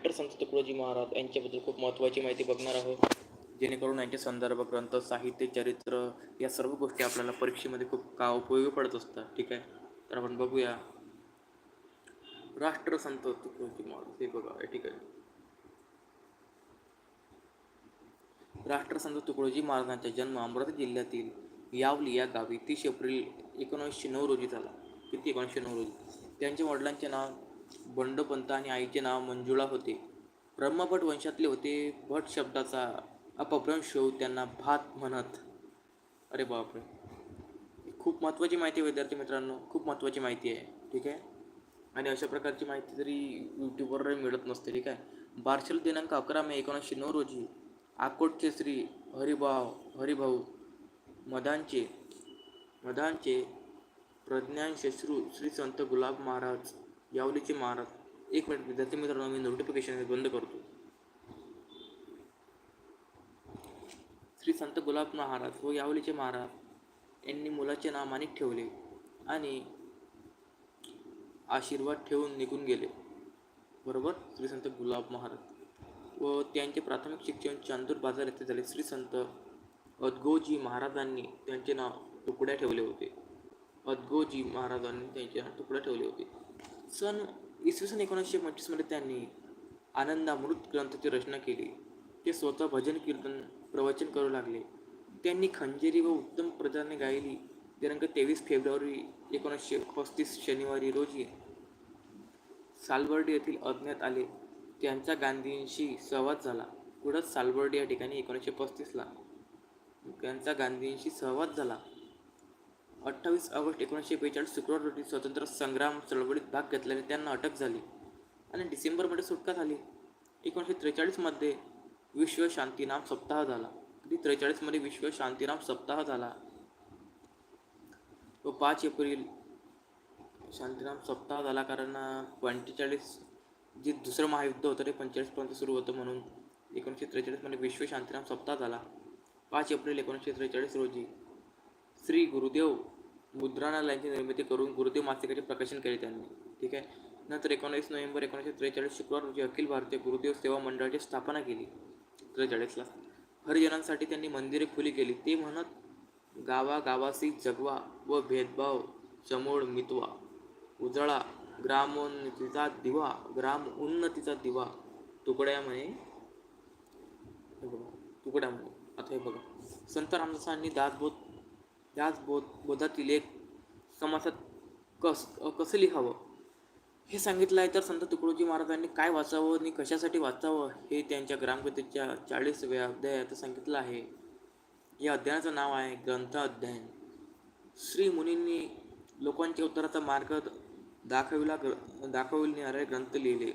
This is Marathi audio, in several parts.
राष्ट्रसंत तुकडोजी महाराज यांच्याबद्दल खूप महत्त्वाची माहिती बघणार आहोत. जेणेकरून यांचे संदर्भ ग्रंथ साहित्य चरित्र या सर्व गोष्टी आपल्याला परीक्षेमध्ये खूप का उपयोगी पडत असतात. ठीक आहे? तर आपण बघूया. राष्ट्रसंत तुकडोजी महाराज हे बघा या ठिकाणी राष्ट्रसंत तुकडोजी महाराजांचा जन्म अमरावती जिल्ह्यातील यावली या गावी तीस एप्रिल एकोणीसशे नऊ रोजी झाला. किती एकोणीसशे नऊ रोजी? त्यांच्या वडिलांचे नाव बंडपंत आणि आईचे नाव मंजुळा होते. ब्रह्मभट वंशातले होते. भट शब्दाचा अपभ्रंश होऊ त्यांना भात म्हणत. अरे बापरे. खूप महत्त्वाची माहिती आहे विद्यार्थी मित्रांनो. खूप महत्त्वाची माहिती आहे. ठीक आहे? आणि अशा प्रकारची माहिती तरी यूट्यूबवरही मिळत नसते. ठीक आहे? बार्शल दिनांक अकरा मे एकोणीसशे नऊ रोजी आकोटचे श्री हरिभाव हरिभाऊ मदांचे मदांचे प्रज्ञान शश्रू श्री संत गुलाब महाराज यावलीची महाराज एक मिनिट विद्यार्थी मित्रांनो मी नोटिफिकेशन बंद करतो. श्री संत गुलाब महाराज व यावलीचे महाराज यांनी मुलाचे नाव मानिक ठेवले आणि आशीर्वाद ठेवून निघून गेले. बरोबर? श्री संत गुलाब महाराज. व त्यांचे प्राथमिक शिक्षण चांदूर बाजार येथे झाले. श्री संत अदगोजी महाराजांनी त्यांचे नाव तुकड्या ठेवले होते. अदगोजी महाराजांनी त्यांचे नाव तुकड्या ठेवले होते. सन इसवी सन एकोणीसशे पंचवीसमध्ये त्यांनी आनंदामृत ग्रंथाची रचना केली. ते स्वतः भजन कीर्तन प्रवचन करू लागले. त्यांनी खंजेरी व उत्तम प्रजाने गायली. दिनांक तेवीस फेब्रुवारी एकोणीसशे पस्तीस शनिवारी रोजी सालबर्डी येथील अज्ञात आले. त्यांचा गांधींशी संवाद झाला. पुढंच सालबर्डी या ठिकाणी एकोणीसशे पस्तीसला त्यांचा गांधींशी संवाद झाला. अठ्ठावीस ऑगस्ट एकोणीसशे बेचाळीस शुक्रवार रोजी स्वतंत्र संग्राम चळवळीत भाग घेतल्याने त्यांना अटक झाली आणि डिसेंबरमध्ये सुटका झाली. एकोणीसशे त्रेचाळीसमध्ये विश्व शांतीनाम सप्ताह झाला. कधी त्रेचाळीसमध्ये विश्व शांतीनाम सप्ताह झाला. व पाच एप्रिल शांतीनाम सप्ताह झाला कारण पंचेचाळीस जे दुसरं महायुद्ध होतं ते पंचेचाळीसपर्यंत सुरू होतं म्हणून एकोणीसशे त्रेचाळीसमध्ये विश्व शांतीनाम सप्ताह झाला. पाच एप्रिल एकोणीसशे त्रेचाळीस रोजी श्री गुरुदेव मुद्रणालयांची निर्मिती करून गुरुदेव मासिकाचे प्रकाशन केले त्यांनी. ठीक आहे? नंतर एकोणीस नोव्हेंबर एकोणीसशे त्रेचाळीस शुक्रवार रोजी अखिल भारतीय गुरुदेव सेवा मंडळाची स्थापना केली. त्रेचाळीसला. हरिजनांसाठी त्यांनी मंदिरे खुली केली. ते म्हणत गावागावासी जगवा व भेदभाव चमोळ मितवा. उजळा ग्रामोन्नतीचा दिवा ग्राम उन्नतीचा दिवा. तुकड्या म्हणे तुकड्या आता हे बघा. संत रामदासांनी दासबोध दासबोध बोधातील एक समासात कस कसं लिहावं? हे सांगितलं आहे तर संत तुकडोजी महाराजांनी काय वाचावं आणि कशासाठी वाचावं हे त्यांच्या ग्रामगतीच्या चाळीसव्या अध्यायात सांगितलं आहे. या अध्यायाचं नाव आहे ग्रंथ अध्ययन श्री मुनींनी लोकांच्या उत्तराचा मार्ग दाखविला ग्र दाखविणारे ग्रंथ लिहिले.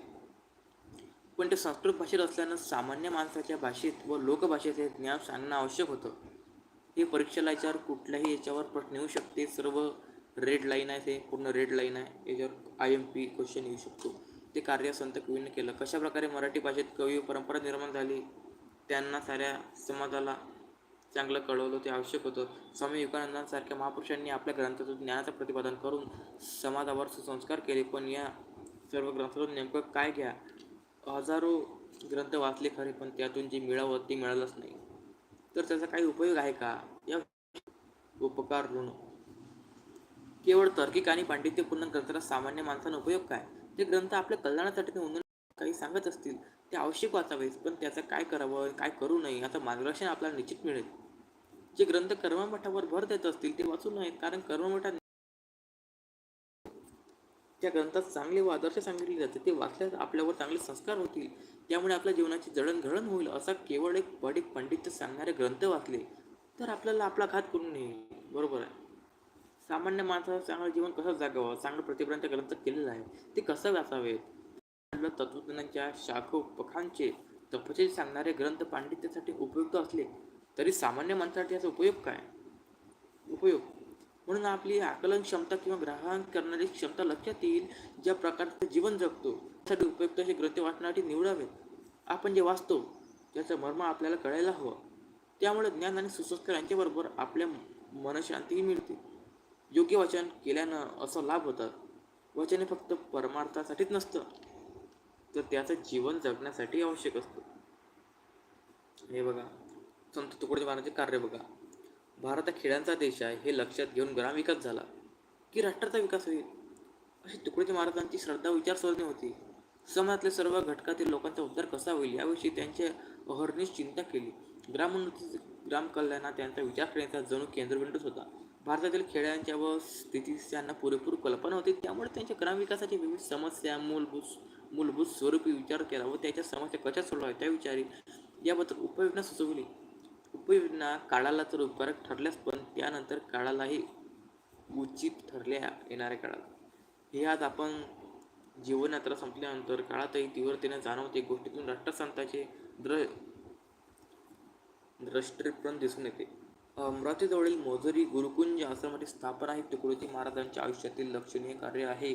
पण ते संस्कृत भाषेत असल्यानं सामान्य माणसाच्या भाषेत व लोकभाषेत हे ज्ञान सांगणं आवश्यक होतं. हे परीक्षेला याच्यावर कुठल्याही याच्यावर प्रश्न येऊ शकते. सर्व रेड लाईन आहे ते पूर्ण रेड लाईन आहे. याच्यावर आय एम पी क्वेश्चन येऊ शकतो. ते कार्य संत कवीने केलं. कशाप्रकारे मराठी भाषेत कवी परंपरा निर्माण झाली त्यांना साऱ्या समाजाला चांगलं कळवलं ते आवश्यक होतं. स्वामी विवेकानंदांसारख्या महापुरुषांनी आपल्या ग्रंथातून ज्ञानाचं प्रतिपादन करून समाजावर सुसंस्कार केले. पण या सर्व ग्रंथातून नेमकं काय घ्या? हजारो ग्रंथ वाचले खरे पण त्यातून जे मिळावं ते मिळालंच नाही. तर त्याचा काही उपयोग आहे का? या उपकार ऋण. केवळ तार्किक आणि पांडित्यपूर्ण ग्रंथाला सामान्य माणसानं उपयोग काय? जे ग्रंथ आपल्या कल्याणासाठी नोंदणी काही सांगत असतील ते आवश्यक वाचावेच पण त्याचं काय करावं काय करू नये याचं मार्गदर्शन आपल्याला निश्चित मिळेल. जे ग्रंथ कर्ममठावर भर देत असतील ते वाचू नयेत कारण कर्ममठात त्या ग्रंथात चांगले व आदर्श सांगितले जाते. ते वाचल्यास आपल्यावर चांगले संस्कार होतील. त्यामुळे आपल्या जीवनाची जडणघडण होईल असा केवळ एक पडिक पंडित सांगणारे ग्रंथ वाचले. तर आपल्याला आपला घात करून येईल बरोबर आहे. सामान्य माणसाचं चांगलं जीवन कसं जागावं? चांगलं प्रतिभ्रांत ग्रंथ केलेलं आहे. ते कसं वाचावेत? तत्वज्ञानाच्या शाखोपखांचे तपचे सांगणारे ग्रंथ पांडित्यासाठी उपयुक्त असले तरी सामान्य माणसासाठी याचा उपयोग काय? उपयोग? म्हणून आपली आकलन क्षमता किंवा ग्रहण करण्याची क्षमता लक्षात येईल ज्या प्रकारचं जीवन जगतो त्यासाठी उपयुक्त असे ग्रंथ वाचण्यासाठी निवडावेत. आपण जे वाचतो त्याचं मर्म आपल्याला कळायला हवं. त्यामुळे ज्ञान आणि सुसंस्कार यांच्याबरोबर आपल्या मनशांतीही मिळते. योग्य वाचन केल्यानं असा लाभ होतात. वचन हे फक्त परमार्थासाठीच नसतं तर त्याचं जीवन जगण्यासाठी आवश्यक असतं. हे बघा. संत तुकडोजी महाराजांचे कार्य बघा. भारत हा खेड्यांचा देश आहे हे लक्षात घेऊन ग्रामविकास झाला. की राष्ट्राचा विकास होईल? अशी तुकडोजी महाराजांची श्रद्धा विचारसरणी होती. समाजातल्या सर्व घटकातील लोकांचा उद्धार कसा होईल याविषयी त्यांचे अहर्निश चिंता केली. ग्रामोन्नती ग्राम कल्याणात त्यांचा विचार करण्याचा जणू केंद्रबिंदूच होता. भारतातील खेड्यांच्या व स्थितीस त्यांना पुरेपूर कल्पना होती. त्यामुळे त्यांच्या ग्रामविकासाची विविध समस्या मूलभूत मूलभूत स्वरूपी विचार केला व त्याच्या समस्या कशा सोडवाव्या त्या विचारी याबद्दल उपाययोजना सुचवली. उपाययोजना काळाला तर उपकारक ठरल्यास पण त्यानंतर काळालाही उचित ठरल्या येणाऱ्या काळात हे आज आपण जीवनयात्रा संपल्यानंतर काळातही तीव्रतेने जाणवते. गोष्टीतून राष्ट्रसंताचे द्र द्रष्टेपण दिसून येते. अमरावतीजवळील मोजरी गुरुकुंज आश्रमाची स्थापना आहे तुकडोजी महाराजांच्या आयुष्यातील लक्षणीय कार्य आहे.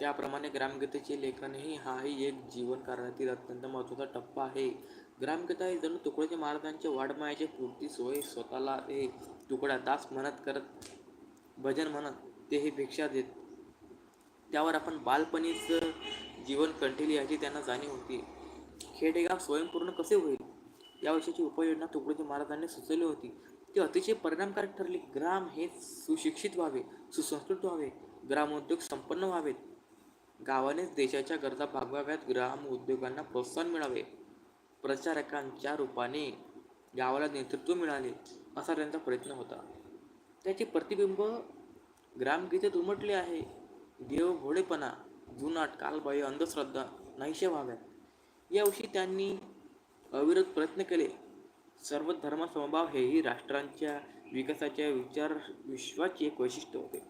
त्याप्रमाणे ग्रामगीतेचे लेखनही हाही एक जीवन कार्यातील अत्यंत महत्त्वाचा टप्पा आहे. ग्रामकथा ही जणू तुकडोजी महाराजांच्या वाडमायाचे पूर्ती सोय स्वतःला हे तुकडा दास म्हणत करत भजन म्हणत ते हे भिक्षा देत. त्यावर आपण बालपणीच जीवन कंठेली याची त्यांना जाणीव होती. खेडेगाव स्वयंपूर्ण कसे होईल? याविषयीची उपाययोजना तुकडोजी महाराजांनी सुचवली होती. ती अतिशय परिणामकारक ठरली. ग्राम हे सुशिक्षित व्हावे सुसंस्कृत व्हावे ग्रामोद्योग संपन्न व्हावेत. गावानेच देशाच्या गरजा भागवाव्यात ग्राम उद्योगांना प्रोत्साहन मिळावे. प्रचारकांच्या रूपाने गावाला नेतृत्व मिळाले असा त्यांचा प्रयत्न होता. त्याचे प्रतिबिंब ग्रामगीतेत उमटले आहे. देव भोळेपणा जुनाट कालबाह्य अंधश्रद्धा नाहीशा व्हाव्यात. याविषयी त्यांनी अविरत प्रयत्न केले. सर्व धर्मसमभाव हेही राष्ट्रांच्या विकासाच्या विचार विश्वाचे एक वैशिष्ट्य होते.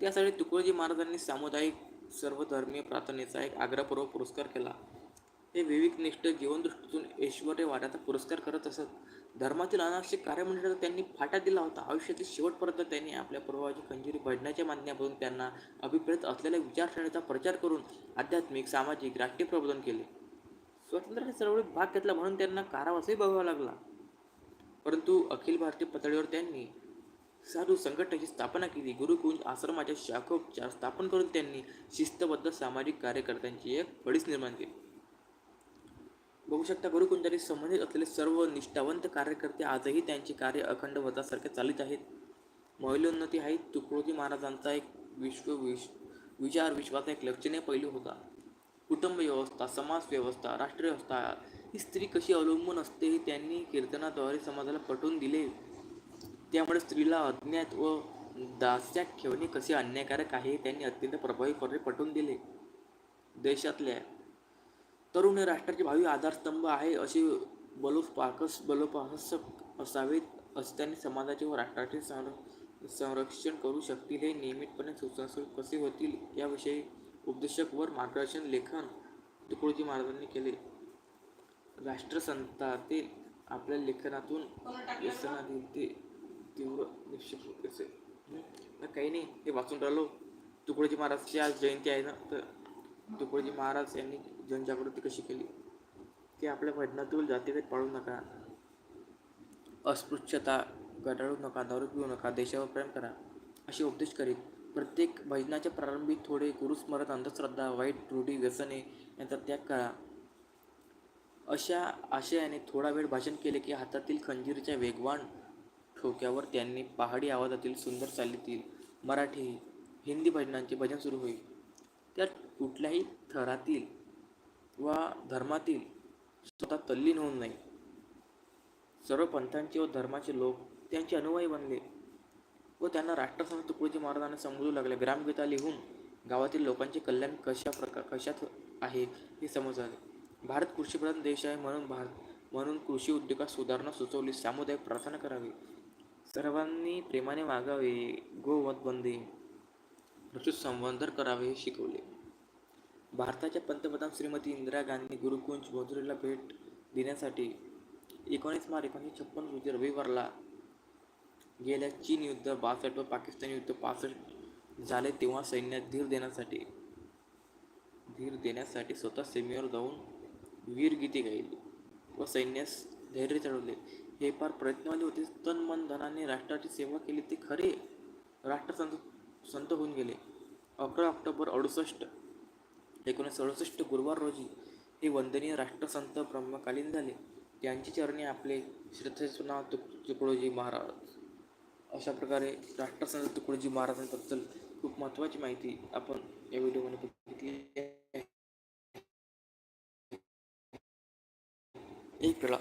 त्यासाठी तुकडोजी महाराजांनी सामुदायिक सर्वधर्मीय प्रार्थनेचा एक आग्रहपूर्वक पुरस्कार केला. हे विवेकनिष्ठ जीवनदृष्टीतून ऐश्वर्य वाड्याचा पुरस्कार करत असत. धर्मातील अनावश्यक म्हणजे त्यांनी फाटा दिला होता. आयुष्यातील शेवटपर्यंत त्यांनी आपल्या प्रभावाची खंजिरी भजनाच्या माध्यमातून त्यांना अभिप्रेत असलेल्या विचारसरणीचा प्रचार करून आध्यात्मिक सामाजिक राष्ट्रीय प्रबोधन केले. स्वातंत्र्याच्या चळवळीत भाग घेतला म्हणून त्यांना कारावासही बघावा लागला. परंतु अखिल भारतीय पातळीवर त्यांनी साधू संघटनेची स्थापना केली. गुरुकुंज आश्रमाच्या शाखोपचार स्थापन करून त्यांनी शिस्तबद्ध सामाजिक कार्यकर्त्यांची एक फळीच निर्माण केली. बघू शकता गुरुकुंजाशी संबंधित असलेले सर्व निष्ठावंत कार्यकर्ते आजही त्यांचे कार्य अखंड व्रतासारखे चालित आहेत. महिलोन्नती हा तुकडोजी महाराजांचा एक विश्व विश विचार विश्वाचा एक लक्षणीय पैलू होता. कुटुंब व्यवस्था समाज व्यवस्था राष्ट्र व्यवस्था ही स्त्री कशी अवलंबून असते हे त्यांनी कीर्तनाद्वारे समाजाला पटवून दिले. त्यामुळे स्त्रीला अज्ञात व दास्यात ठेवणे कसे अन्यायकारक आहे हे त्यांनी अत्यंत प्रभावीपणे पटवून दिले. देशातल्या तरुण हे राष्ट्राचे भावी आधारस्तंभ आहे असे बलोपाकस बलोपाहसक असावेत असे त्यांनी समाजाचे व राष्ट्राचे संर संरक्षण करू शकतील. हे नियमितपणे सुसंस्कृत कसे होतील याविषयी उपदेशक वर मार्गदर्शन लेखन तुकडोजी महाराजांनी केले. राष्ट्रसंतातील आपल्या लेखनातून व्यसनाधीन ते तीव्र निश्चित होते. असे. काही नाही हे वाचून राहिलो. तुकडोजी महाराजची आज जयंती आहे ना तर तुकडोजी महाराज यांनी जनजागृती कशी केली? की आपल्या भजनातून जातीभेद पाळू नका. अस्पृश्यता गटाळू नका दारू पिऊ नका देशावर प्रेम करा असे उपदेश करीत प्रत्येक भजनाच्या प्रारंभी थोडे गुरुस्मरण अंधश्रद्धा वाईट रूढी व्यसने यांचा त्याग करा. अशा आशयाने थोडा वेळ भाषण केले की हातातील खंजीरच्या वेगवान ठोक्यावर त्यांनी पहाडी आवाजातील सुंदर चालीतील मराठी हिंदी भजनांचे भजन सुरू होईल. त्यात कुठल्याही थरातील वा धर्मातील स्वतः तल्लीन होऊन नाही. सर्व पंथांचे व धर्माचे लोक त्यांचे अनुयायी बनले व त्यांना राष्ट्रसंत तुकडोजी महाराजांना समजू लागले. ग्रामगीता लिहून गावातील लोकांचे कल्याण कशा प्रकार कशात आहे हे समज आले. भारत कृषीप्रधान देश आहे म्हणून भारत म्हणून कृषी उद्योगात सुधारणा सुचवली. सामुदायिक प्रार्थना करावी. सर्वांनी प्रेमाने वागावे. गोवत बंदी. संवर्धन करावे हे शिकवले. भारताच्या पंतप्रधान श्रीमती इंदिरा गांधी गुरुकुंज मजुरीला भेट देण्यासाठी एकोणीस मार्च एकोणीसशे छप्पन रोजी रविवारला गेल्या चीन युद्ध बासष्ट व पाकिस्तान युद्ध पासष्ट झाले तेव्हा सैन्यात धीर देण्यासाठी धीर देण्यासाठी स्वतः सीमेवर जाऊन वीरगीते गायली व सैन्यास धैर्य चढवले. हे फार प्रयत्नवादी होते तन मन धनाने राष्ट्राची सेवा केली ते खरे राष्ट्रसंत संत होऊन गेले. अकरा ऑक्टोबर अडुसष्ट एकोणीसशे सदुसष्ट गुरुवार रोजी हे वंदनीय राष्ट्रसंत ब्रह्मकालीन झाले. यांची चरणी आपले श्रद्धेचं नाव तुक तुकडोजी महाराज. अशा प्रकारे राष्ट्रसंत तुकडोजी महाराजांबद्दल खूप महत्त्वाची माहिती आपण या व्हिडिओमध्ये बघितली एक वेळा